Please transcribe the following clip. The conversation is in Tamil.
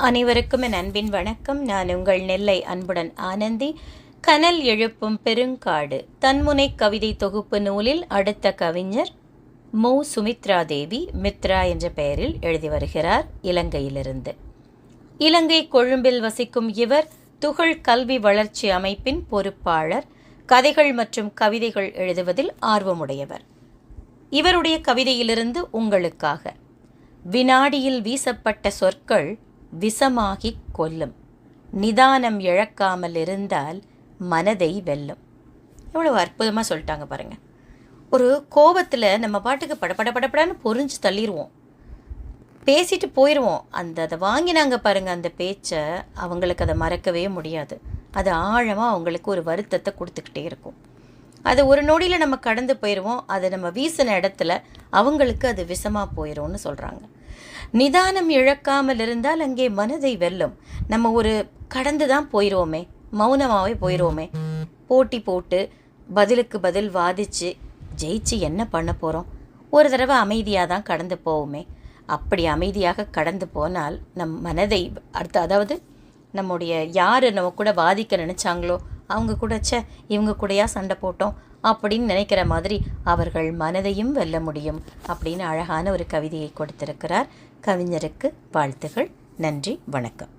அனைவருக்கும் என் அன்பின் வணக்கம். நான் உங்கள் நெல்லை அன்புடன் ஆனந்தி. கனல் எழுப்பும் பெருங்காடு. தன்முனை கவிதை தொகுப்பு நூலில் அடுத்த கவிஞர் மு. சுமித்ரா தேவி மித்ரா என்ற பெயரில் எழுதி வருகிறார் இலங்கையிலிருந்து. இலங்கை கொழும்பில் வசிக்கும் இவர் துகள் கல்வி வளர்ச்சி அமைப்பின் பொறுப்பாளர். கதைகள் மற்றும் கவிதைகள் எழுதுவதில் ஆர்வமுடையவர். இவருடைய கவிதையிலிருந்து உங்களுக்காக. வினாடியில் வீசப்பட்ட சொற்கள் விஷமாகிக் கொல்லும். நிதானம் இழக்காமல் இருந்தால் மனதை வெல்லும். எவ்வளோ அற்புதமாக சொல்லிட்டாங்க பாருங்கள் ஒரு கோபத்தில் நம்ம பாட்டுக்கு படபட படப்படான்னு பொறிஞ்சு தள்ளிடுவோம் பேசிட்டு போயிடுவோம் அந்த அதை வாங்கினாங்க பாருங்கள் அந்த பேச்சை அவங்களுக்கு அதை மறக்கவே முடியாது. அது ஆழமாக அவங்களுக்கு ஒரு வருத்தத்தை கொடுத்துக்கிட்டே இருக்கும். அதை ஒரு நொடியில் நம்ம கடந்து போயிடுவோம் அதை நம்ம வீசின இடத்துல அவங்களுக்கு அது விஷமாக போயிடும்னு சொல்கிறாங்க நிதானம் இழக்காமல் இருந்தால் அங்கே மனதை வெல்லும். நம்ம ஒரு கடந்து தான் போயிடுவோமே மௌனமாகவே போயிடுவோமே போட்டி போட்டு பதிலுக்கு பதில் வாதிச்சு ஜெயிச்சு என்ன பண்ண போகிறோம் ஒரு தடவை அமைதியாக தான் கடந்து போவோமே. அப்படி அமைதியாக கடந்து போனால் நம் மனதை அடுத்து அதாவது நம்முடைய யார் நம்ம கூட வாதிக்க நினச்சாங்களோ அவங்க கூட ச்சே இவங்க கூடயா சண்டை போட்டோம்? அப்படின்னு நினைக்கிற மாதிரி அவர்கள் மனதையும் வெல்ல முடியும் அப்படின்னு அழகான ஒரு கவிதையை கொடுத்திருக்கிறார் கவிஞருக்கு வாழ்த்துகள். நன்றி வணக்கம்.